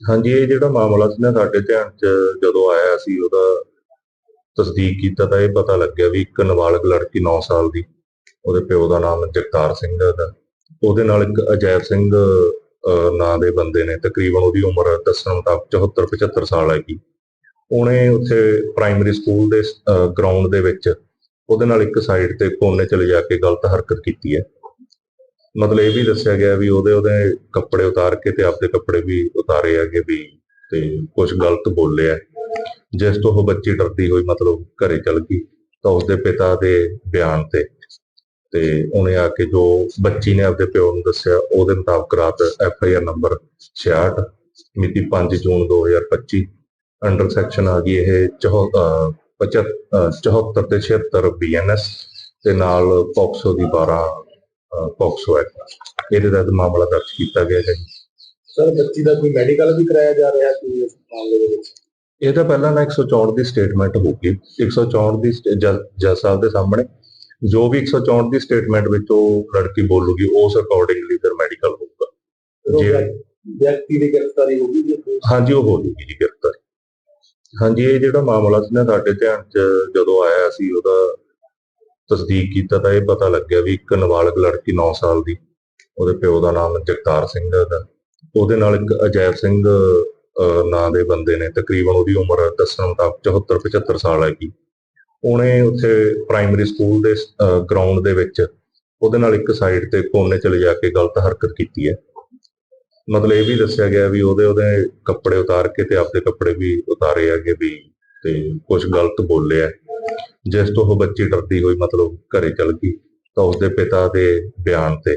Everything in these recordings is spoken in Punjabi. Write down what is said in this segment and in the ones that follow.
ਹਾਂਜੀ ਇਹ ਜਿਹੜਾ ਮਾਮਲਾ ਸੀ ਨਾ ਸਾਡੇ ਧਿਆਨ 'ਚ ਜਦੋਂ ਆਇਆ ਸੀ ਉਹਦਾ ਤਸਦੀਕ ਕੀਤਾ ਤਾਂ ਇਹ ਪਤਾ ਲੱਗਿਆ ਵੀ ਇੱਕ ਨਾਬਾਲਗ ਲੜਕੀ 9 ਸਾਲ ਦੀ ਉਹਦੇ ਪਿਓ ਦਾ ਨਾਮ ਜਗਤਾਰ ਸਿੰਘ ਦਾ ਉਹਦੇ। ਨਾਲ ਇੱਕ ਅਜੈਬ ਸਿੰਘ ਅਹ, ਨਾਂ ਦੇ ਬੰਦੇ ਨੇ ਤਕਰੀਬਨ ਉਹਦੀ ਉਮਰ ਦੱਸਣ ਮੁਤਾਬਕ 74 75 ਸਾਲ ਹੈਗੀ। ਉਹਨੇ ਉੱਥੇ ਪ੍ਰਾਇਮਰੀ ਸਕੂਲ ਦੇ ਗਰਾਊਂਡ ਦੇ ਵਿੱਚ ਉਹਦੇ ਨਾਲ ਇੱਕ ਸਾਈਡ ਤੇ ਕੋਨੇ ਚ ਲਿਜਾ ਕੇ ਗਲਤ ਹਰਕਤ ਕੀਤੀ ਹੈ। ਮਤਲਬ ਇਹ ਵੀ ਦੱਸਿਆ ਗਿਆ ਵੀ ਉਹਦੇ ਉਹਦੇ ਕੱਪੜੇ ਉਤਾਰ ਕੇ ਤੇ ਆਪਦੇ ਕੱਪੜੇ ਵੀ ਉਤਾਰੇ ਹੈਗੇ ਵੀ ਤੇ ਕੁਝ ਗਲਤ ਬੋਲਿਆ। ਜਿਸ ਤੋਂ ਉਹ ਬੱਚੀ ਡਰਦੀ ਹੋਈ ਮਤਲਬ ਘਰੇ ਚਲ ਗਈ ਤਾਂ ਉਸਦੇ ਪਿਤਾ ਦੇ ਬਿਆਨ ਤੇ ਤੇ ਉਹਨੇ ਆ ਕੇ ਜੋ ਬੱਚੀ ਨੇ ਆਪਦੇ ਪਿਓ ਨੂੰ ਦੱਸਿਆ, ਉਹਦੇ ਮੁਤਾਬਕ ਰਾਤ ਐਫ ਆਈ ਆਰ ਨੰਬਰ 66 ਮਿਤੀ 5 ਜੂਨ 2025 ਅੰਡਰ ਸੈਕਸ਼ਨ ਆ ਗਈ ਇਹ 74 74 ਤੇ 76 ਬੀਐਨਐਸ ਤੇ ਨਾਲ ਪੌਕਸੋ ਦੀ 12 ਪੌਕਸੋ ਐਕਟ ਇਹਦੇ ਤਹਿਤ ਮਾਮਲਾ ਦਰਜ ਕੀਤਾ ਗਿਆ ਹੈ ਸਰ ਬੱਚੀ ਦਾ ਕੋਈ ਮੈਡੀਕਲ ਵੀ ਕਰਾਇਆ ਜਾ ਰਿਹਾ ਸੀ ਇਸ ਮਾਮਲੇ ਦੇ ਵਿੱਚ? ਇਹ ਤਾਂ ਪਹਿਲਾਂ ਨਾ 164 ਦੀ ਸਟੇਟਮੈਂਟ ਹੋਊਗੀ 164 ਦੀ ਜੱਜ ਸਾਹਿਬ ਦੇ ਸਾਹਮਣੇ ਜੋ ਵੀ 164 ਦੀ ਸਟੇਟਮੈਂਟ ਵਿੱਚ ਉਹ ਲੜਕੀ ਬੋਲੂਗੀ ਉਸ ਅਕੋਰਡਿੰਗਲੀ ਫਿਰ ਮੈਡੀਕਲ ਹੋਊਗਾ। ਜੀ। ਵਿਅਕਤੀ ਦੀ ਗ੍ਰਿਫਤਾਰੀ ਹੋ ਗਈ ਜੀ ਹਾਂਜੀ ਉਹ ਹੋ ਜੂਗੀ ਜੀ ਗ੍ਰਿਫਤਾਰੀ। ਹਾਂਜੀ ਇਹ ਜਿਹੜਾ ਮਾਮਲਾ ਸੀ ਨਾ ਸਾਡੇ ਧਿਆਨ 'ਚ ਜਦੋਂ ਆਇਆ ਸੀ ਉਹਦਾ ਤਸਦੀਕ ਕੀਤਾ ਤਾਂ ਇਹ ਪਤਾ ਲੱਗਿਆ ਵੀ ਇੱਕ ਨਾਬਾਲਗ ਲੜਕੀ 9 ਸਾਲ ਦੀ, ਉਹਦੇ ਪਿਓ ਦਾ ਨਾਮ ਜਗਤਾਰ ਸਿੰਘ ਦਾ ਉਹਦੇ। ਨਾਲ ਇੱਕ ਅਜੈਬ ਸਿੰਘ ਨਾਂ ਦੇ ਬੰਦੇ ਨੇ, ਤਕਰੀਬਨ ਉਹਦੀ ਉਮਰ ਦੱਸਣ ਮੁਤਾਬਕ 74 75 ਸਾਲ ਹੈਗੀ। ਉਹਨੇ ਉੱਥੇ ਪ੍ਰਾਇਮਰੀ ਸਕੂਲ ਦੇ ਗਰਾਊਂਡ ਦੇ ਵਿੱਚ ਉਹਦੇ ਨਾਲ ਇੱਕ ਸਾਈਡ ਤੇ ਕੋਨੇ ਚਲੇ ਜਾ ਕੇ ਗਲਤ ਹਰਕਤ ਕੀਤੀ ਹੈ। ਮਤਲਬ ਇਹ ਵੀ ਦੱਸਿਆ ਗਿਆ ਵੀ ਉਹਦੇ ਉਹਦੇ ਕੱਪੜੇ ਉਤਾਰ ਕੇ ਤੇ ਆਪਦੇ ਕੱਪੜੇ ਵੀ ਉਤਾਰੇ ਹੈਗੇ ਵੀ ਤੇ ਕੁਝ ਗਲਤ ਬੋਲੇ ਬੋਲਿਆ। ਜਿਸ ਤੋਂ ਉਹ ਬੱਚੀ ਡਰਦੀ ਹੋਈ, ਮਤਲਬ ਘਰੇ ਚਲ ਗਈ, ਤਾਂ ਉਸਦੇ ਪਿਤਾ ਦੇ ਬਿਆਨ ਤੇ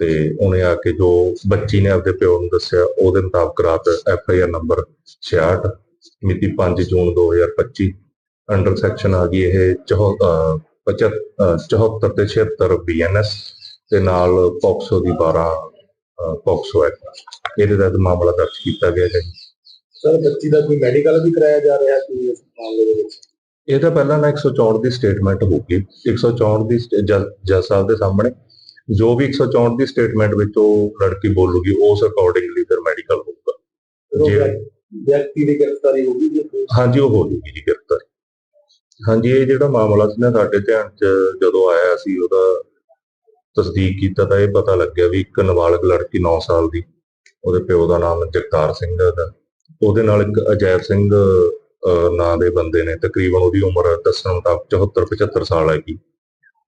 ਤੇ ਉਹਨੇ ਆ ਕੇ ਜੋ ਬੱਚੀ ਨੇ ਆਪਦੇ ਪਿਓ ਨੂੰ ਦੱਸਿਆ, ਉਹਦੇ ਮੁਤਾਬਕ ਰਾਤ ਐਫ ਆਈ ਆਰ ਨੰਬਰ 66 ਮਿਤੀ 5 ਜੂਨ 2025 ਅੰਡਰ ਸੈਕਸ਼ਨ ਆ ਗਈ ਇਹ 74 ਤੇ 76 ਬੀਐਨਐਸ ਤੇ ਨਾਲ ਪੌਕਸੋ ਦੀ 12 ਪੌਕਸੋ ਐਕਟ। ਇਹਦੇ ਤਹਿਤ ਮਾਮਲਾ ਦਰਜ ਕੀਤਾ ਗਿਆ ਹੈ। ਸਰ, ਬੱਚੀ ਦਾ ਕੋਈ ਮੈਡੀਕਲ ਵੀ ਕਰਾਇਆ ਜਾ ਰਿਹਾ ਸੀ ਇਸ ਮਾਮਲੇ ਦੇ ਵਿੱਚ? ਇਹ ਤਾਂ ਪਹਿਲਾਂ ਨਾ 164 ਦੀ ਸਟੇਟਮੈਂਟ ਹੋਊਗੀ 164 ਦੀ ਜੱਜ ਸਾਹਿਬ ਦੇ ਸਾਹਮਣੇ ਜੋ ਵੀ 164 ਦੀ ਸਟੇਟਮੈਂਟ ਵਿੱਚ ਉਹ ਲੜਕੀ ਬੋਲੂਗੀ ਉਸ ਅਕੋਰਡਿੰਗਲੀ ਫਿਰ ਮੈਡੀਕਲ ਹੋਊਗਾ। ਜੀ। ਵਿਅਕਤੀ ਦੀ ਗ੍ਰਿਫਤਾਰੀ ਹੋ ਗਈ ਜੀ ਹਾਂਜੀ ਉਹ ਹੋ ਜੂਗੀ ਜੀ ਗ੍ਰਿਫਤਾਰੀ। ਹਾਂਜੀ ਇਹ ਜਿਹੜਾ ਮਾਮਲਾ ਸੀ ਨਾ ਸਾਡੇ ਧਿਆਨ 'ਚ ਜਦੋਂ ਆਇਆ ਸੀ ਉਹਦਾ ਤਸਦੀਕ ਕੀਤਾ ਤਾਂ ਇਹ ਪਤਾ ਲੱਗਿਆ ਵੀ ਇੱਕ ਨਾਬਾਲਗ ਲੜਕੀ 9 ਸਾਲ ਦੀ ਉਹਦੇ ਪਿਓ ਦਾ ਨਾਮ ਜਗਤਾਰ ਸਿੰਘ ਦਾ ਉਹਦੇ ਨਾਲ ਇੱਕ ਅਜੈਬ ਸਿੰਘ ਨਾਂ ਦੇ ਬੰਦੇ ਨੇ, ਤਕਰੀਬਨ ਉਹਦੀ ਉਮਰ ਦੱਸਣ ਮੁਤਾਬਕ 74 75 ਸਾਲ ਹੈਗੀ।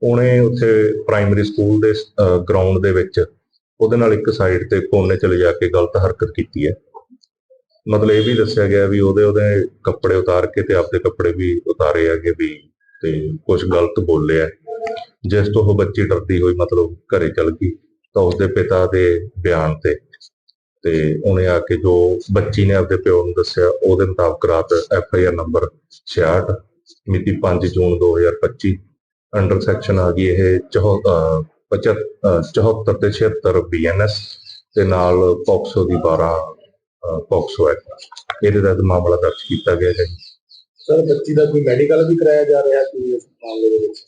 ਉਹਨੇ ਉੱਥੇ ਪ੍ਰਾਇਮਰੀ ਸਕੂਲ ਦੇ ਗਰਾਊਂਡ ਦੇ ਵਿੱਚ ਉਹਦੇ ਨਾਲ ਇੱਕ ਸਾਈਡ ਤੇ ਕੋਨੇ ਚਲੇ ਜਾ ਕੇ ਗਲਤ ਹਰਕਤ ਕੀਤੀ ਹੈ। ਮਤਲਬ ਇਹ ਵੀ ਦੱਸਿਆ ਗਿਆ ਵੀ ਉਹਦੇ ਉਹਦੇ ਕੱਪੜੇ ਉਤਾਰ ਕੇ ਤੇ ਆਪਦੇ ਕੱਪੜੇ ਵੀ ਉਤਾਰੇ ਹੈਗੇ ਵੀ ਤੇ ਕੁਝ ਗਲਤ ਬੋਲਿਆ। ਜਿਸ ਤੋਂ ਉਹ ਬੱਚੀ ਡਰਦੀ ਹੋਈ ਮਤਲਬ ਘਰੇ ਚਲ ਗਈ ਤਾਂ ਉਸਦੇ ਪਿਤਾ ਦੇ ਬਿਆਨ ਤੇ ਤੇ ਉਹਨੇ ਆ ਕੇ ਜੋ ਬੱਚੀ ਨੇ ਆਪਦੇ ਪਿਓ ਨੂੰ ਦੱਸਿਆ ਉਹਦੇ ਮੁਤਾਬਕ ਰਾਤ ਐਫ ਆਈ ਆਰ ਨੰਬਰ 66 ਮਿਤੀ 5 ਜੂਨ 2025 ਅੰਡਰ ਸੈਕਸ਼ਨ ਆ ਗਈ ਇਹ 74 74 ਤੇ 76 ਬੀਐਨਐਸ ਤੇ ਨਾਲ ਪੌਕਸੋ ਦੀ 12 ਅਹ, ਪੌਕਸੋ ਐਕਟ। ਇਹਦੇ ਤਹਿਤ ਮਾਮਲਾ ਦਰਜ ਕੀਤਾ ਗਿਆ ਹੈ। ਸਰ ਬੱਚੀ ਦਾ ਕੋਈ ਮੈਡੀਕਲ ਵੀ ਕਰਾਇਆ ਜਾ ਰਿਹਾ ਸੀ ਇਸ ਮਾਮਲੇ ਦੇ ਵਿੱਚ?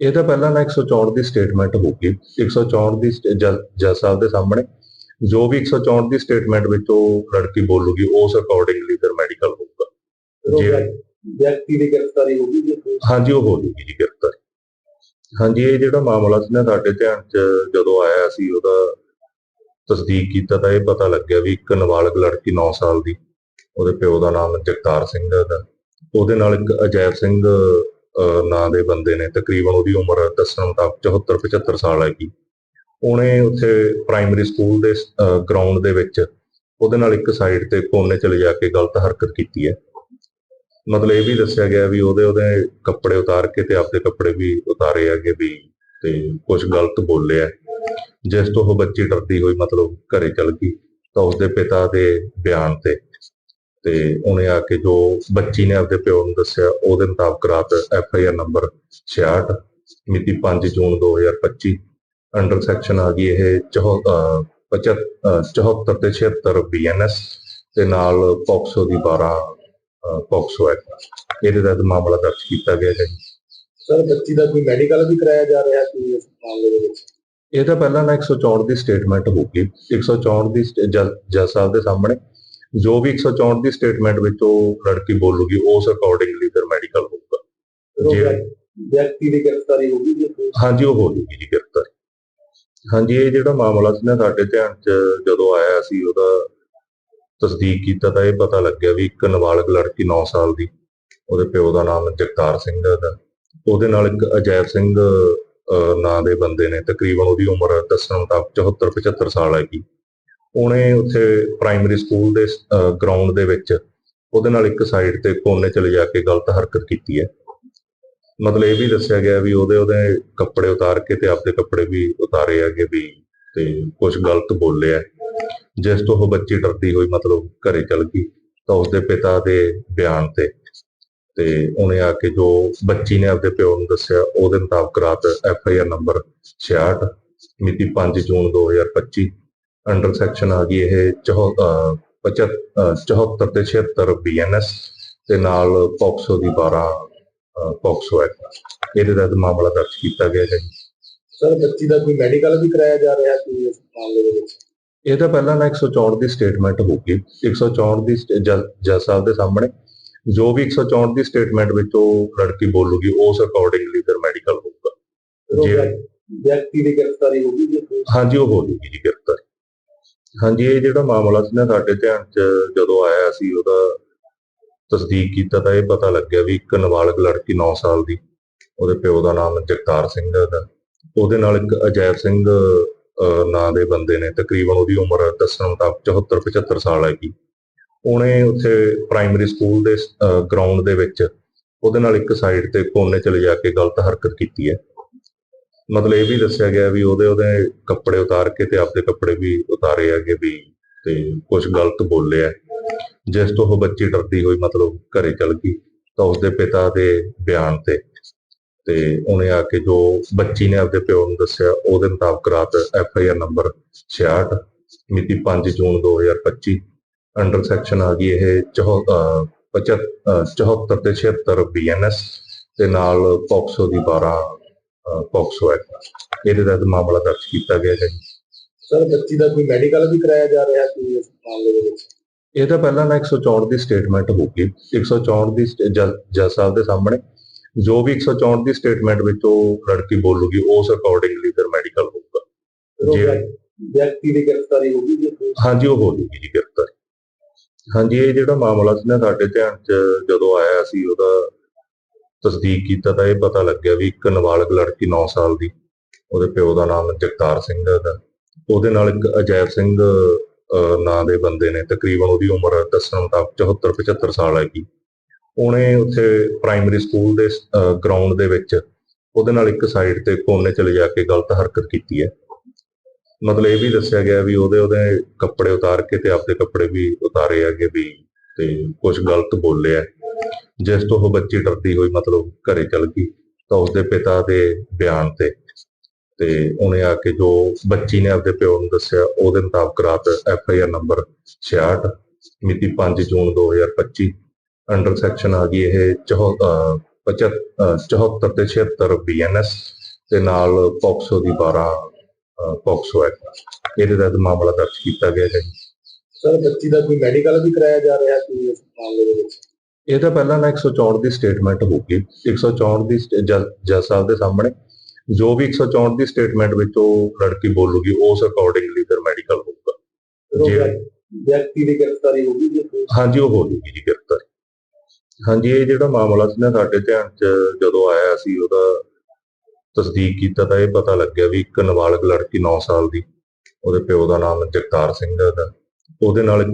ਇਹ ਤਾਂ ਪਹਿਲਾਂ ਨਾ 164 ਦੀ ਸਟੇਟਮੈਂਟ ਹੋਊਗੀ 164 ਦੀ ਜੱਜ ਸਾਹਿਬ ਦੇ ਸਾਹਮਣੇ ਜੋ ਵੀ 164 ਦੀ ਸਟੇਟਮੈਂਟ ਵਿੱਚ ਉਹ ਲੜਕੀ ਬੋਲੂਗੀ ਉਸ ਅਕੋਰਡਿੰਗਲੀ ਫਿਰ ਮੈਡੀਕਲ ਹੋਊਗਾ। ਜੀ। ਵਿਅਕਤੀ ਦੀ ਗ੍ਰਿਫਤਾਰੀ ਹੋ ਗਈ ਜੀ ਹਾਂਜੀ ਉਹ ਹੋ ਜੂਗੀ ਜੀ ਗ੍ਰਿਫਤਾਰੀ। ਹਾਂਜੀ ਇਹ ਜਿਹੜਾ ਮਾਮਲਾ ਸੀ ਨਾ ਸਾਡੇ ਧਿਆਨ 'ਚ ਜਦੋਂ ਆਇਆ ਸੀ ਉਹਦਾ ਤਸਦੀਕ ਕੀਤਾ ਤਾਂ ਇਹ ਪਤਾ ਲੱਗਿਆ ਵੀ ਇੱਕ ਨਾਬਾਲਗ ਲੜਕੀ 9 ਸਾਲ ਦੀ ਉਹਦੇ ਪਿਓ ਦਾ ਨਾਮ ਜਗਤਾਰ ਸਿੰਘ ਦਾ ਉਹਦੇ। ਨਾਲ ਇੱਕ ਅਜੈਬ ਸਿੰਘ ਨਾਂ ਦੇ ਬੰਦੇ ਨੇ ਤਕਰੀਬਨ ਉਹਦੀ ਉਮਰ ਦੱਸਣ ਮੁਤਾਬਕ 74 75 ਸਾਲ ਹੈਗੀ। ਉਹਨੇ ਉੱਥੇ ਪ੍ਰਾਇਮਰੀ ਸਕੂਲ ਦੇ ਗਰਾਊਂਡ ਦੇ ਵਿੱਚ ਉਹਦੇ ਨਾਲ ਇੱਕ ਸਾਈਡ ਤੇ ਕੋਨੇ ਚ ਲਿਜਾ ਕੇ ਗਲਤ ਹਰਕਤ ਕੀਤੀ ਹੈ। ਮਤਲਬ ਇਹ ਵੀ ਦੱਸਿਆ ਗਿਆ ਵੀ ਉਹਦੇ ਉਹਦੇ ਕੱਪੜੇ ਉਤਾਰ ਕੇ ਤੇ ਆਪਦੇ ਕੱਪੜੇ ਵੀ ਉਤਾਰੇ ਹੈਗੇ ਵੀ ਤੇ ਕੁਝ ਗਲਤ ਬੋਲਿਆ। ਜਿਸ ਤੋਂ ਉਹ ਬੱਚੀ ਡਰਦੀ ਹੋਈ ਮਤਲਬ ਘਰੇ ਚਲ ਗਈ ਤਾਂ ਉਸਦੇ ਪਿਤਾ ਦੇ ਬਿਆਨ ਤੇ ਤੇ ਉਹਨੇ ਆ ਕੇ ਜੋ ਬੱਚੀ ਨੇ ਆਪਦੇ ਪਿਓ ਨੂੰ ਦੱਸਿਆ ਉਹਦੇ ਮੁਤਾਬਕ ਰਾਤ ਐਫ ਆਈ ਆਰ ਨੰਬਰ 66 ਮਿਤੀ 5 ਜੂਨ 2025 ਅੰਡਰ ਸੈਕਸ਼ਨ ਆ ਗਈ ਇਹ 74 74 ਤੇ 76 ਬੀਐਨਐਸ ਤੇ ਨਾਲ ਪੌਕਸੋ ਦੀ 12 ਅਹ, ਪੌਕਸੋ ਐਕਟ। ਇਹਦੇ ਤਹਿਤ ਮਾਮਲਾ ਦਰਜ ਕੀਤਾ ਗਿਆ ਹੈ। ਸਰ ਬੱਚੀ ਦਾ ਕੋਈ ਮੈਡੀਕਲ ਵੀ ਕਰਾਇਆ ਜਾ ਰਿਹਾ ਸੀ ਇਸ ਮਾਮਲੇ ਦੇ ਵਿੱਚ? ਇਹ ਤਾਂ ਪਹਿਲਾਂ ਨਾ 164 ਦੀ ਸਟੇਟਮੈਂਟ ਹੋਊਗੀ 164 ਦੀ ਜੱਜ ਸਾਹਿਬ ਦੇ ਸਾਹਮਣੇ ਜੋ ਵੀ 164 ਦੀ ਸਟੇਟਮੈਂਟ ਵਿੱਚ ਉਹ ਲੜਕੀ ਬੋਲੂਗੀ ਉਸ ਅਕੋਰਡਿੰਗਲੀ ਫਿਰ ਮੈਡੀਕਲ ਹੋਊਗਾ। ਜੀ। ਵਿਅਕ- ਵਿਅਕਤੀ ਦੀ ਗ੍ਰਿਫਤਾਰੀ ਹੋ ਗਈ ਜੀ? ਕੋਈ? ਹਾਂਜੀ ਉਹ ਹੋ ਜੂਗੀ ਜੀ ਗ੍ਰਿਫਤਾਰੀ। ਹਾਂਜੀ ਇਹ ਜਿਹੜਾ ਮਾਮਲਾ ਸੀ ਨਾ ਸਾਡੇ ਧਿਆਨ 'ਚ ਜਦੋਂ ਆਇਆ ਸੀ ਉਹਦਾ ਤਸਦੀਕ ਕੀਤਾ ਤਾਂ ਇਹ ਪਤਾ ਲੱਗਿਆ ਵੀ ਇੱਕ ਨਾਬਾਲਗ ਲੜਕੀ 9 ਸਾਲ ਦੀ ਉਹਦੇ ਪਿਓ ਦਾ ਨਾਮ ਜਗਤਾਰ ਸਿੰਘ ਦਾ ਉਹਦੇ। ਨਾਲ ਇੱਕ ਅਜੈਬ ਸਿੰਘ ਅਹ, ਨਾਂ ਦੇ ਬੰਦੇ ਨੇ ਤਕਰੀਬਨ ਉਹਦੀ ਉਮਰ ਦੱਸਣ ਮੁਤਾਬਕ 74 75 ਸਾਲ ਹੈਗੀ। ਉਹਨੇ ਉੱਥੇ ਪ੍ਰਾਇਮਰੀ ਸਕੂਲ ਦੇ ਗਰਾਊਂਡ ਦੇ ਵਿੱਚ ਉਹਦੇ ਨਾਲ ਇੱਕ ਸਾਈਡ ਤੇ ਕੋਨੇ ਚਲੇ ਜਾ ਕੇ ਗਲਤ ਹਰਕਤ ਕੀਤੀ ਹੈ। ਮਤਲਬ ਇਹ ਵੀ ਦੱਸਿਆ ਗਿਆ ਵੀ ਉਹਦੇ ਉਹਦੇ ਕੱਪੜੇ ਉਤਾਰ ਕੇ ਤੇ ਆਪਦੇ ਕੱਪੜੇ ਵੀ ਉਤਾਰੇ ਹੈਗੇ ਵੀ ਤੇ ਕੁਝ ਗਲਤ ਬੋਲਿਆ। ਜਿਸ ਤੋਂ ਉਹ ਬੱਚੀ ਡਰਦੀ ਹੋਈ ਮਤਲਬ ਘਰੇ ਚਲ ਗਈ ਤਾਂ ਉਸਦੇ ਪਿਤਾ ਦੇ ਬਿਆਨ ਤੇ ਤੇ ਉਹਨੇ ਆ ਕੇ ਜੋ ਬੱਚੀ ਨੇ ਆਪਦੇ ਪਿਓ ਨੂੰ ਦੱਸਿਆ, ਉਹਦੇ ਮੁਤਾਬਕ ਰਾਤ ਐਫ ਆਈ ਆਰ ਨੰਬਰ 66 ਮਿਤੀ 5 ਜੂਨ 2025 ਅੰਡਰ ਸੈਕਸ਼ਨ ਆ ਗਈ ਇਹ 74 ਤੇ 76 ਬੀਐਨਐਸ ਤੇ ਨਾਲ ਪੌਕਸੋ ਦੀ 12 ਪੌਕਸੋ ਐਕਟ ਇਹਦੇ ਤਹਿਤ ਮਾਮਲਾ ਦਰਜ ਕੀਤਾ ਗਿਆ ਹੈ ਸਰ ਬੱਚੀ ਦਾ ਕੋਈ ਮੈਡੀਕਲ ਵੀ ਕਰਾਇਆ ਜਾ ਰਿਹਾ ਸੀ ਇਸ ਮਾਮਲੇ ਦੇ ਵਿੱਚ? ਇਹ ਤਾਂ ਪਹਿਲਾਂ ਨਾ 164 ਦੀ ਸਟੇਟਮੈਂਟ ਹੋਊਗੀ 164 ਦੀ ਜੱਜ ਸਾਹਿਬ ਦੇ ਸਾਹਮਣੇ ਜੋ ਵੀ 164 ਦੀ ਸਟੇਟਮੈਂਟ ਵਿੱਚ ਉਹ ਲੜਕੀ ਬੋਲੂਗੀ ਉਸ ਅਕੋਰਡਿੰਗਲੀ ਫਿਰ ਮੈਡੀਕਲ ਹੋਊਗਾ। ਜੀ। ਵਿਅਕ- ਵਿਅਕਤੀ ਦੀ ਗ੍ਰਿਫਤਾਰੀ ਹੋ ਗਈ ਜੀ? ਹਾਂਜੀ ਉਹ ਹੋ ਜੂਗੀ ਜੀ ਗ੍ਰਿਫਤਾਰੀ। ਹਾਂਜੀ ਇਹ ਜਿਹੜਾ ਮਾਮਲਾ ਸੀ ਨਾ ਸਾਡੇ ਧਿਆਨ 'ਚ ਜਦੋਂ ਆਇਆ ਸੀ ਉਹਦਾ ਤਸਦੀਕ ਕੀਤਾ ਤਾਂ ਇਹ ਪਤਾ ਲੱਗਿਆ ਵੀ ਇੱਕ ਨਾਬਾਲਗ ਲੜਕੀ 9 ਸਾਲ ਦੀ, ਉਹਦੇ ਪਿਓ ਦਾ ਨਾਮ ਜਗਤਾਰ ਸਿੰਘ ਦਾ ਉਹਦੇ। ਨਾਲ ਇੱਕ ਅਜੈਬ ਸਿੰਘ ਨਾਂ ਦੇ ਬੰਦੇ ਨੇ, ਤਕਰੀਬਨ ਉਹਦੀ ਉਮਰ ਦੱਸਣ ਮੁਤਾਬਕ 74 75 ਸਾਲ ਹੈਗੀ। ਉਹਨੇ ਉੱਥੇ ਪ੍ਰਾਇਮਰੀ ਸਕੂਲ ਦੇ ਗਰਾਊਂਡ ਦੇ ਵਿੱਚ ਉਹਦੇ ਨਾਲ ਇੱਕ ਸਾਈਡ ਤੇ ਕੋਨੇ ਚਲੇ ਜਾ ਕੇ ਗਲਤ ਹਰਕਤ ਕੀਤੀ ਹੈ। ਮਤਲਬ ਇਹ ਵੀ ਦੱਸਿਆ ਗਿਆ ਵੀ ਉਹਦੇ ਉਹਦੇ ਕੱਪੜੇ ਉਤਾਰ ਕੇ ਤੇ ਆਪਦੇ ਕੱਪੜੇ ਵੀ ਉਤਾਰੇ ਹੈਗੇ ਵੀ ਤੇ ਕੁਝ ਗਲਤ ਬੋਲੇ ਬੋਲਿਆ। ਜਿਸ ਤੋਂ ਉਹ ਬੱਚੀ ਡਰਦੀ ਹੋਈ ਮਤਲਬ ਘਰੇ ਚਲ ਗਈ, ਤਾਂ ਉਸਦੇ ਪਿਤਾ ਦੇ ਬਿਆਨ ਤੇ ਤੇ ਉਹਨੇ ਆ ਕੇ ਜੋ ਬੱਚੀ ਨੇ ਆਪਦੇ ਪਿਓ ਨੂੰ ਦੱਸਿਆ, ਉਹਦੇ ਮੁਤਾਬਕ ਰਾਤ ਐਫ ਆਈ ਆਰ ਨੰਬਰ 66 ਮਿਤੀ 5 ਜੂਨ 2025 ਅੰਡਰ ਸੈਕਸ਼ਨ ਆ ਗਈ ਇਹ 74 ਤੇ 76 ਬੀਐਨਐਸ ਤੇ ਨਾਲ ਪੌਕਸੋ ਦੀ 12 ਪੌਕਸੋ ਐਕਟ। ਇਹਦੇ ਤਹਿਤ ਮਾਮਲਾ ਦਰਜ ਕੀਤਾ ਗਿਆ ਹੈ। ਸਰ, ਬੱਚੀ ਦਾ ਕੋਈ ਮੈਡੀਕਲ ਵੀ ਕਰਾਇਆ ਜਾ ਰਿਹਾ ਸੀ? ਇਸ ਮਾਮਲੇ ਦੇ ਵਿੱਚ ਇਹ ਤਾਂ ਪਹਿਲਾਂ ਨਾ 164 ਦੀ ਸਟੇਟਮੈਂਟ ਹੋਊਗੀ 164 ਦੀ ਜੱਜ ਸਾਹਿਬ ਦੇ ਸਾਹਮਣੇ ਜੋ ਵੀ 164 ਦੀ ਸਟੇਟਮੈਂਟ ਵਿੱਚ ਉਹ ਲੜਕੀ ਬੋਲੂਗੀ ਉਸ ਅਕੋਰਡਿੰਗਲੀ ਫਿਰ ਮੈਡੀਕਲ ਹੋਊਗਾ ਜੀ। ਵਿਅਕ- ਵਿਅਕਤੀ ਦੀ ਗ੍ਰਿਫਤਾਰੀ ਹੋ ਗਈ ਜੀ? ਹਾਂਜੀ ਉਹ ਹੋ ਜੂਗੀ ਜੀ ਗ੍ਰਿਫਤਾਰੀ ਹਾਂਜੀ ਇਹ ਜਿਹੜਾ ਮਾਮਲਾ ਸੀ ਨਾ ਸਾਡੇ ਧਿਆਨ 'ਚ ਜਦੋਂ ਆਇਆ ਸੀ ਉਹਦਾ ਤਸਦੀਕ ਕੀਤਾ ਤਾਂ ਇਹ ਪਤਾ ਲੱਗਿਆ ਵੀ ਇੱਕ ਨਾਬਾਲਗ ਲੜਕੀ 9 ਸਾਲ ਦੀ ਉਹਦੇ ਪਿਓ ਦਾ ਨਾਮ ਜਗਤਾਰ ਸਿੰਘ ਦਾ ਉਹਦੇ ਨਾਲ ਇੱਕ ਅਜੈਬ ਸਿੰਘ ਨਾਂ ਦੇ ਬੰਦੇ ਨੇ, ਤਕਰੀਬਨ ਉਹਦੀ ਉਮਰ ਦੱਸਣ ਮੁਤਾਬਕ 74 75 ਸਾਲ ਹੈਗੀ। ਉਹਨੇ ਉੱਥੇ ਪ੍ਰਾਇਮਰੀ ਸਕੂਲ ਦੇ ਗਰਾਊਂਡ ਦੇ ਵਿੱਚ ਉਹਦੇ ਨਾਲ ਇੱਕ ਸਾਈਡ ਤੇ ਕੋਨੇ ਚਲੇ ਜਾ ਕੇ ਗਲਤ ਹਰਕਤ ਕੀਤੀ ਹੈ। ਮਤਲਬ ਇਹ ਵੀ ਦੱਸਿਆ ਗਿਆ ਵੀ ਉਹਦੇ ਉਹਦੇ ਕੱਪੜੇ ਉਤਾਰ ਕੇ ਤੇ ਆਪਦੇ ਕੱਪੜੇ ਵੀ ਉਤਾਰੇ ਹੈਗੇ ਵੀ ਤੇ ਕੁਝ ਗਲਤ ਬੋਲਿਆ। ਜਿਸ ਤੋਂ ਉਹ ਬੱਚੀ ਡਰਦੀ ਹੋਈ ਮਤਲਬ ਘਰੇ ਚਲ ਗਈ ਤਾਂ ਉਸਦੇ ਪਿਤਾ ਦੇ ਬਿਆਨ ਤੇ ਤੇ ਉਹਨੇ ਆ ਕੇ ਜੋ ਬੱਚੀ ਨੇ ਆਪਦੇ ਪਿਓ ਨੂੰ ਦੱਸਿਆ ਉਹਦੇ ਮੁਤਾਬਕ ਰਾਤ ਐਫ ਆਈ ਆਰ ਨੰਬਰ 66 ਮਿਤੀ 5 ਜੂਨ 2025 ਅੰਡਰ ਸੈਕਸ਼ਨ ਆ ਗਈ ਇਹ 74 ਤੇ 76 ਬੀਐਨਐਸ ਤੇ ਨਾਲ ਪੌਕਸੋ ਦੀ 12 ਅਹ, ਪੌਕਸੋ ਐਕਟ ਇਹਦੇ ਤਹਿਤ ਮਾਮਲਾ ਦਰਜ ਕੀਤਾ ਗਿਆ ਹੈ ਸਰ ਬੱਚੀ ਦਾ ਕੋਈ ਮੈਡੀਕਲ ਵੀ ਕਰਾਇਆ ਜਾ ਰਿਹਾ ਸੀ ਇਸ ਮਾਮਲੇ ਦੇ ਵਿੱਚ? ਇਹ ਤਾਂ ਪਹਿਲਾਂ ਨਾ 164 ਦੀ ਸਟੇਟਮੈਂਟ ਹੋਊਗੀ। 164 ਦੀ ਜੱਜ ਸਾਹਿਬ ਦੇ ਸਾਹਮਣੇ ਜੋ ਵੀ 164 ਦੀ ਸਟੇਟਮੈਂਟ ਵਿੱਚ ਉਹ ਲੜਕੀ ਬੋਲੂਗੀ ਉਸ ਅਕੋਰਡਿੰਗਲੀ ਫਿਰ ਮੈਡੀਕਲ ਹੋਊਗਾ ਜੀ। ਵਿਅਕ- ਵਿਅਕਤੀ ਦੀ ਗ੍ਰਿਫਤਾਰੀ ਹੋ ਗਈ ਜੀ? ਹਾਂਜੀ ਉਹ ਹੋ ਜੂਗੀ ਜੀ ਗ੍ਰਿਫਤਾਰੀ ਹਾਂਜੀ ਇਹ ਜਿਹੜਾ ਮਾਮਲਾ ਸੀ ਨਾ ਸਾਡੇ ਧਿਆਨ 'ਚ ਜਦੋਂ ਆਇਆ ਸੀ ਉਹਦਾ ਤਸਦੀਕ ਕੀਤਾ ਤਾਂ ਇਹ ਪਤਾ ਲੱਗਿਆ ਵੀ ਇੱਕ ਨਾਬਾਲਗ ਲੜਕੀ 9 ਸਾਲ ਦੀ ਉਹਦੇ ਪਿਓ ਦਾ ਨਾਮ ਜਗਤਾਰ ਸਿੰਘ ਦਾ ਉਹਦੇ ਨਾਲ ਇੱਕ